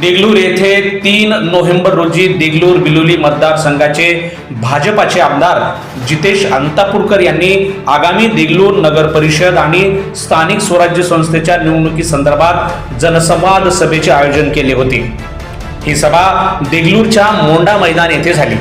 देगलूर येथे तीन नोव्हेंबर रोजी देगलूर बिलोली मतदारसंघाचे भाजपाचे आमदार जितेश अंतापूरकर यांनी आगामी देगलूर नगर परिषद आणि स्थानिक स्वराज्य संस्थेच्या निवडणुकीसंदर्भात जनसंवाद सभेचे आयोजन केले होते. ही सभा देगलूरच्या मोंडा मैदान येथे झाली.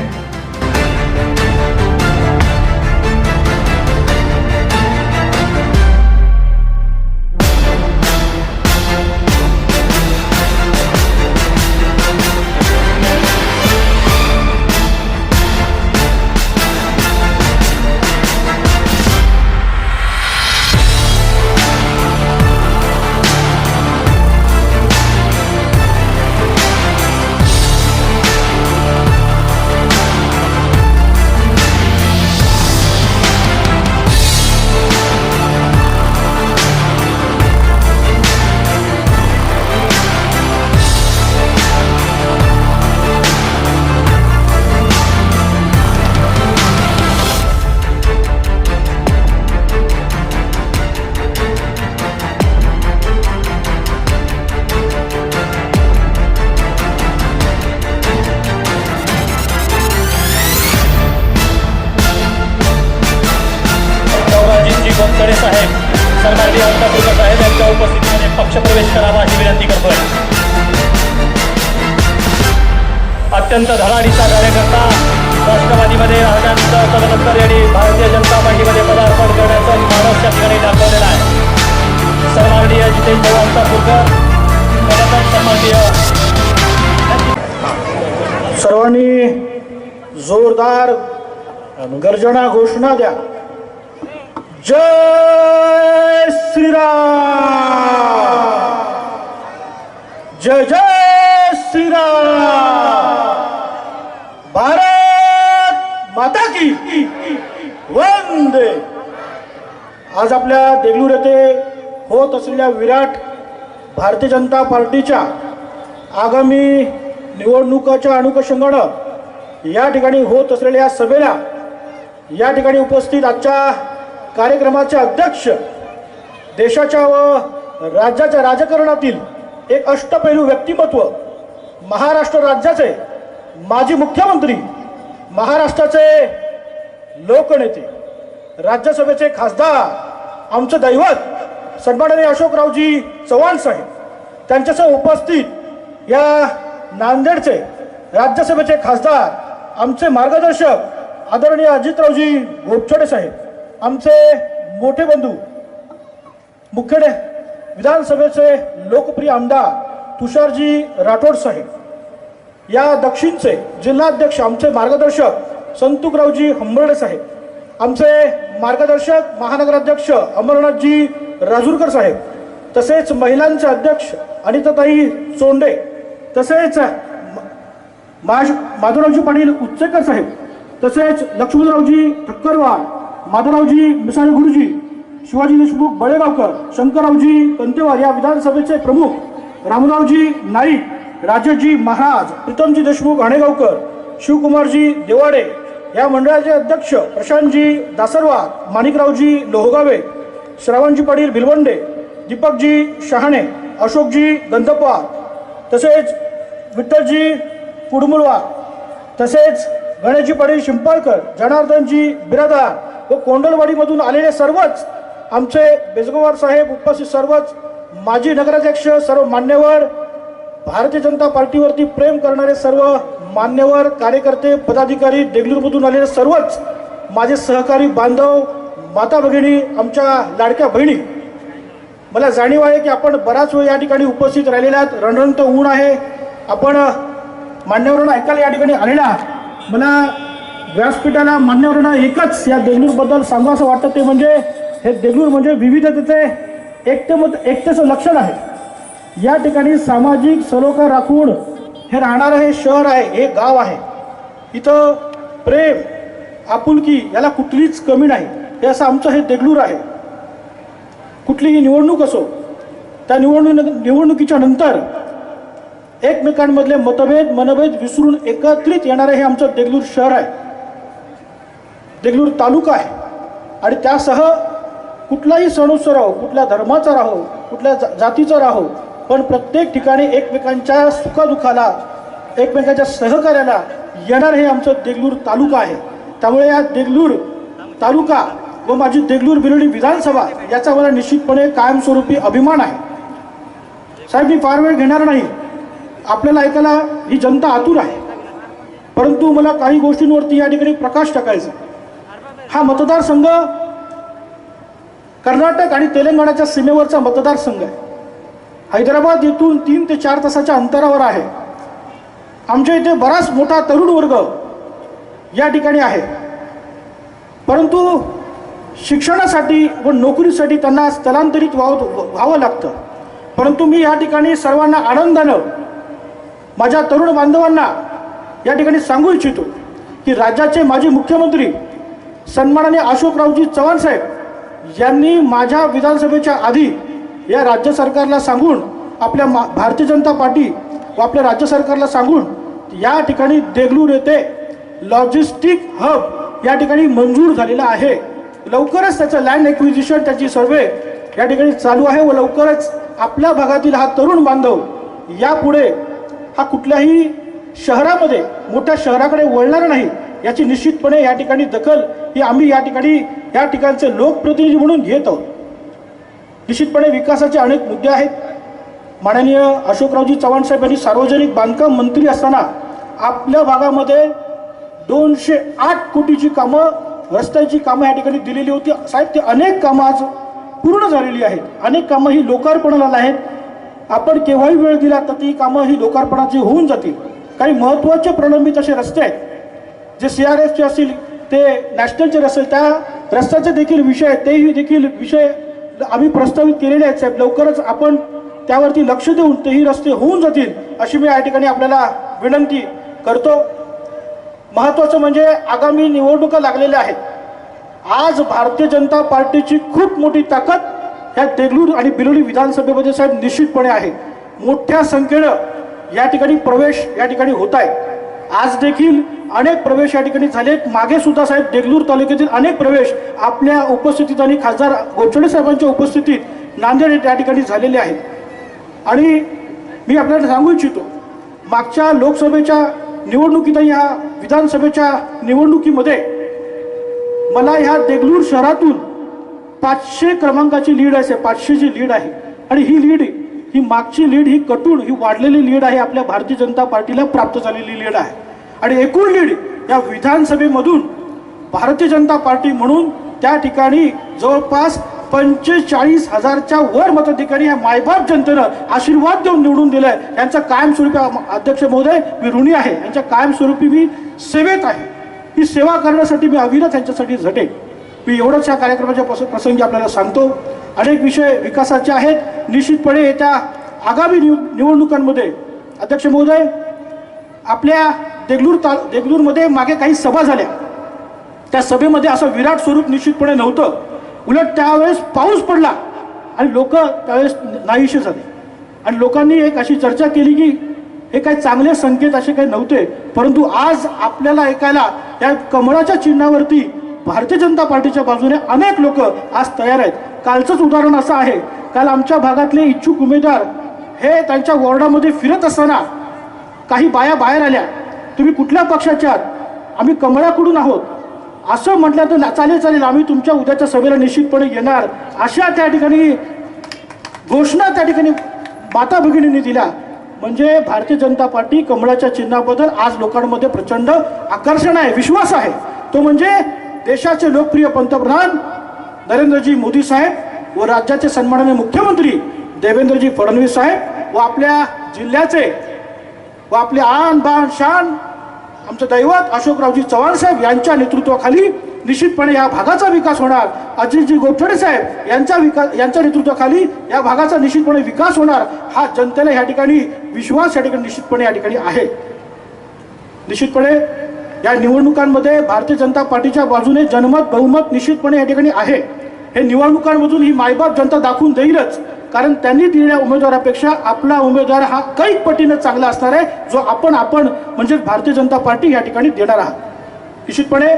अत्यंत धडाडीचा कार्यकर्ता राष्ट्रवादीमध्ये राहण्यानंतर तदनंतर यांनी भारतीय जनता पार्टीमध्ये पदार्पण करण्याचा मानस त्या ठिकाणी दाखवलेला आहे. सन्माननीय जितेश भाऊ अंतापूरकर सन्माननीय. सर्वांनी जोरदार गर्जना घोषणा द्या. जय श्रीराम! जय जय श्रीराम! माता की. वंदे. आज आपल्या देगलूर येथे होत असलेल्या विराट भारतीय जनता पार्टीच्या आगामी निवडणुकाच्या अनुषंगानं या ठिकाणी होत असलेल्या सभेला या ठिकाणी उपस्थित आजच्या कार्यक्रमाचे अध्यक्ष देशाच्या व राज्याच्या राजकारणातील एक अष्टपैलू व्यक्तिमत्व महाराष्ट्र राज्याचे माजी मुख्यमंत्री महाराष्ट्राचे लोकनेते राज्यसभेचे खासदार आमचं दैवत सन्माननीय अशोकरावजी चव्हाण साहेब त्यांच्यासह उपस्थित या नांदेडचे राज्यसभेचे खासदार आमचे मार्गदर्शक आदरणीय अजितरावजी गोपछोडे साहेब आमचे मोठे बंधू मुख्य विधानसभेचे लोकप्रिय आमदार तुषारजी राठोड साहेब या दक्षिणचे जिल्हाध्यक्ष आमचे मार्गदर्शक संतुकरावजी हंबर्डे साहेब आमचे मार्गदर्शक महानगराध्यक्ष अमरनाथजी राजूरकर साहेब तसेच महिलांचे अध्यक्ष अनिताताई चोंडे तसेच माश माधवरावजी पाटील उच्चेकर साहेब तसेच लक्ष्मणरावजी ठक्करवाड माधवरावजी मिसाळ गुरुजी शिवाजी देशमुख बळेगावकर शंकररावजी कंतेवार या विधानसभेचे प्रमुख रामरावजी नाईक राजेशजी महाराज प्रीतमजी देशमुख अणेगावकर शिवकुमारजी देवाडे या मंडळाचे अध्यक्ष प्रशांतजी दासरवार माणिकरावजी लोहगावे श्रावणजी पाटील भिलवंडे दीपकजी शहाणे अशोकजी गंधपवार तसेच विठ्ठलजी कुडमुलवार तसेच गणेशजी पाटील शिंपाळकर जनार्दनजी बिरादार व कोंडलवाडीमधून आलेले सर्वच आमचे बेजगोवार साहेब उपस्थित सर्वच माजी नगराध्यक्ष सर्व मान्यवर भारतीय जनता पार्टीवरती प्रेम करणारे सर्व मान्यवर कार्यकर्ते पदाधिकारी देगलूरमधून आलेले सर्वच माझे सहकारी बांधव माता भगिनी आमच्या लाडक्या बहिणी. मला जाणीव आहे की आपण बराच वेळ या ठिकाणी उपस्थित राहिलेल्या आहात. रणरणत ऊन आहे. आपण मान्यवरांना ऐकायला या ठिकाणी आलेला मला व्यासपीठाला मान्यवरांना एकच या देगलूरबद्दल सांगावं असं वाटतं ते म्हणजे हे देगलूर म्हणजे विविधतेचे एकतेमध्ये एकतेचं लक्षण आहे. या ठिकाणी सामाजिक सलोखा राखून हे राहणारं हे शहर आहे हे गाव आहे. इथं प्रेम आपुलकी याला कुठलीच कमी नाही. हे असं आमचं हे देगलूर आहे. कुठलीही निवडणूक असो त्या निवडणूक निवडणुकीच्या नंतर एकमेकांमधले मतभेद मनभेद विसरून एकत्रित येणारं हे आमचं देगलूर शहर आहे. देगलूर तालुका आहे. आणि त्यासह कुठलाही सण उत्सव राहो कुठल्या धर्माचा राहो कुठल्या जा- जातीचा राहो पण प्रत्येक ठिकाणी एकमेकांच्या सुखदुःखाला एकमेकांच्या सहकार्याला येणार हे आमचं देगलूर तालुका आहे. त्यामुळे या देगलूर तालुका व माझी देगलूर बिरोडी विधानसभा याचा मला निश्चितपणे कायमस्वरूपी अभिमान आहे. साहेब मी फार वेळ घेणार नाही. आपल्याला ऐकायला ही जनता आतुर आहे. परंतु मला काही गोष्टींवरती या ठिकाणी प्रकाश टाकायचा हा मतदारसंघ कर्नाटक आणि तेलंगणाच्या सीमेवरचा मतदारसंघ आहे. हैदराबाद येथून तीन ते चार तासाच्या अंतरावर आहे. आमच्या इथे बराच मोठा तरुण वर्ग या ठिकाणी आहे. परंतु शिक्षणासाठी व नोकरीसाठी त्यांना स्थलांतरित व्हावं व्हावं लागतं. परंतु मी या ठिकाणी सर्वांना आनंदानं माझ्या तरुण बांधवांना या ठिकाणी सांगू इच्छितो की राज्याचे माजी मुख्यमंत्री सन्मानाने अशोकरावजी चव्हाण साहेब यांनी माझ्या विधानसभेच्या आधी या राज्य सरकारला सांगून आपल्या मा भारतीय जनता पार्टी व आपल्या राज्य सरकारला सांगून या ठिकाणी देगलूर येथे लॉजिस्टिक हब या ठिकाणी मंजूर झालेला आहे. लवकरच त्याचं लँड एक्विजिशन त्याची सर्वे या ठिकाणी चालू आहे व लवकरच आपल्या भागातील हा तरुण बांधव यापुढे हा कुठल्याही शहरामध्ये मोठ्या शहराकडे वळणार नाही याची निश्चितपणे या ठिकाणी दखल ही आम्ही या ठिकाणी या ठिकाणचे लोकप्रतिनिधी म्हणून घेत आहोत. निश्चितपणे विकासाचे अनेक मुद्दे आहेत. माननीय अशोकरावजी चव्हाण साहेब यांनी सार्वजनिक बांधकाम मंत्री असताना आपल्या भागामध्ये दोनशे आठ कोटीची कामं रस्त्याची कामं या ठिकाणी दिलेली होती. साहेब ते अनेक कामं आज पूर्ण झालेली आहेत. अनेक कामं ही लोकार्पणाला आहेत. आपण केव्हाही वेळ दिला तर ती कामं ही लोकार्पणाची होऊन जातील. काही महत्त्वाचे प्रलंबित असे रस्ते आहेत. जे सी आर एफचे असतील ते नॅशनलचे रस्ते त्या रस्त्याचे देखील विषय तेही देखील विषय आम्ही प्रस्तावित केलेले आहेत साहेब. लवकरच आपण त्यावरती लक्ष देऊन तेही रस्ते होऊन जातील अशी मी या ठिकाणी आपल्याला विनंती करतो. महत्त्वाचं म्हणजे आगामी निवडणुका लागलेल्या आहेत. आज भारतीय जनता पार्टीची खूप मोठी ताकद ह्या देगलूर आणि बिलोली विधानसभेमध्ये साहेब निश्चितपणे आहे. मोठ्या संख्येनं या ठिकाणी प्रवेश या ठिकाणी होत आहे. आज देखील अनेक प्रवेश या ठिकाणी झाले. मागे सुद्धा साहेब देगलूर तालुक्यातील अनेक प्रवेश आपल्या उपस्थितीत आणि खासदार गोचडे साहेबांच्या उपस्थितीत नांदेड या ठिकाणी झालेले आहेत. आणि मी आपल्याला सांगू इच्छितो मागच्या लोकसभेच्या निवडणुकीत या विधानसभेच्या निवडणुकीमध्ये मला ह्या देगलूर शहरातून पाचशे क्रमांकाची लीड आहे पाचशेची लीड आहे. आणि ही लीड ही मागची लीड ही कटून ही वाढलेली लीड आहे आपल्या भारतीय जनता पार्टीला प्राप्त झालेली लीड आहे. आणि एकूण लीड या विधानसभेमधून भारतीय जनता पार्टी म्हणून त्या ठिकाणी जवळपास पंचेचाळीस हजारच्या वर मताधिकारी ह्या मायबाप जनतेनं आशीर्वाद देऊन निवडून दिलाय. यांचा कायमस्वरूपी अध्यक्ष महोदय मी ऋणी आहे. यांच्या कायमस्वरूपी मी सेवेत आहे. ही सेवा करण्यासाठी मी अविरत यांच्यासाठी झटेल मी एवढंच या कार्यक्रमाच्या प्रस प्रसंगी आपल्याला सांगतो. अनेक विषय विकासाचे आहेत. निश्चितपणे येत्या आगामी निव निवडणुकांमध्ये अध्यक्ष महोदय आपल्या देगलूर ता देगलूरमध्ये मागे काही सभा झाल्या. त्या सभेमध्ये असं विराट स्वरूप निश्चितपणे नव्हतं. उलट त्यावेळेस पाऊस पडला आणि लोक त्यावेळेस नाहीशी झाले. आणि लोकांनी एक अशी चर्चा केली की हे काही चांगले संकेत असे काही नव्हते. परंतु आज आपल्याला ऐकायला या कमळाच्या चिन्हावरती भारतीय जनता पार्टीच्या बाजूने अनेक लोक आज तयार आहेत. कालचंच उदाहरण असं आहे. काल आमच्या भागातले इच्छुक उमेदवार हे त्यांच्या वॉर्डामध्ये फिरत असताना काही बाया बाहेर आल्या. तुम्ही कुठल्या पक्षाच्या आहात? आम्ही कमळाकडून आहोत. असं म्हटलं तर चालेल चालेल आम्ही तुमच्या उद्याच्या सभेला निश्चितपणे येणार. अशा त्या ठिकाणी घोषणा त्या ठिकाणी माता भगिनींनी दिल्या. म्हणजे भारतीय जनता पार्टी कमळाच्या चिन्हाबद्दल आज लोकांमध्ये प्रचंड आकर्षण आहे विश्वास आहे. तो म्हणजे देशाचे लोकप्रिय पंतप्रधान नरेंद्रजी मोदी साहेब व राज्याचे सन्माननीय मुख्यमंत्री देवेंद्रजी फडणवीस साहेब व आपल्या जिल्ह्याचे व आपले आन बान शान आमचं दैवत अशोकरावजी चव्हाण साहेब यांच्या नेतृत्वाखाली निश्चितपणे या भागाचा विकास होणार. अजितजी गोपछडे साहेब यांच्या विकास यांच्या नेतृत्वाखाली या भागाचा निश्चितपणे विकास होणार. हा जनतेला या ठिकाणी विश्वास या ठिकाणी निश्चितपणे या ठिकाणी आहे. निश्चितपणे या निवडणुकांमध्ये भारतीय जनता पार्टीच्या बाजूने जनमत बहुमत निश्चितपणे या ठिकाणी आहे. हे निवडणुकांमधून ही मायबाप जनता दाखवून देईलच. कारण त्यांनी दिलेल्या उमेदवारापेक्षा आपला उमेदवार हा कैक पटीनं चांगला असणार आहे जो आपण आपण म्हणजेच भारतीय जनता पार्टी या ठिकाणी देणार आहात. निश्चितपणे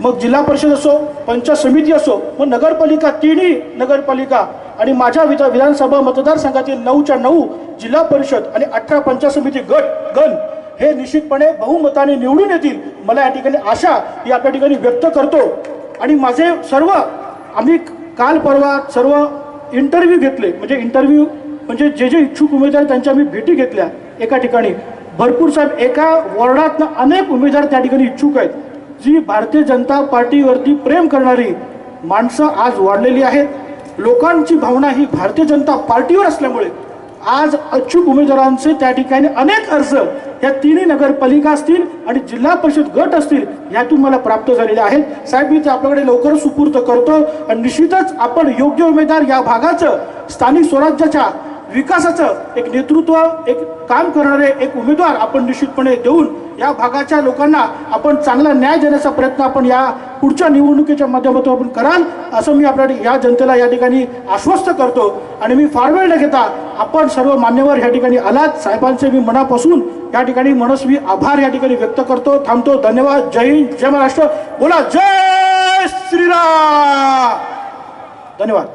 मग जिल्हा परिषद असो पंचायत समिती असो मग नगरपालिका तिन्ही नगरपालिका आणि माझ्या विधानसभा मतदारसंघातील नऊच्या नऊ जिल्हा परिषद आणि अठरा पंचायत समिती गट गण हे निश्चितपणे बहुमताने निवडून येतील. मला या ठिकाणी आशा ही आपल्या ठिकाणी व्यक्त करतो. आणि माझे सर्व आम्ही काल परवा सर्व इंटरव्ह्यू घेतले. म्हणजे इंटरव्ह्यू म्हणजे जे जे इच्छुक उमेदवार त्यांच्या आम्ही भेटी घेतल्या. एका ठिकाणी. भरपूर साहेब एका वॉर्डातनं अनेक उमेदवार त्या ठिकाणी इच्छुक आहेत. जी भारतीय जनता पार्टीवरती प्रेम करणारी माणसं आज वाढलेली आहेत. लोकांची भावना ही भारतीय जनता पार्टीवर असल्यामुळे आज अचूक उमेदवारांचे त्या ठिकाणी अनेक अर्ज या तिन्ही नगरपालिका असतील आणि जिल्हा परिषद गट असतील यातून मला प्राप्त झालेले आहेत. साहेब मी ते आपल्याकडे लवकर सुपूर्त करतो. आणि निश्चितच आपण योग्य उमेदवार या भागाचं स्थानिक स्वराज्याच्या विकासाचं एक नेतृत्व एक काम करणारे एक उमेदवार आपण निश्चितपणे देऊन या भागाच्या लोकांना आपण चांगला न्याय देण्याचा प्रयत्न आपण या पुढच्या निवडणुकीच्या माध्यमातून आपण कराल असं मी आपल्या या जनतेला या ठिकाणी आश्वस्त करतो. आणि मी फार वेळ न घेता आपण सर्व मान्यवर या ठिकाणी आलात. साहेबांचे मी मनापासून या ठिकाणी मनस्वी आभार या ठिकाणी व्यक्त करतो थांबतो. धन्यवाद. जय हिंद जय महाराष्ट्र. बोला जय श्रीराम! धन्यवाद.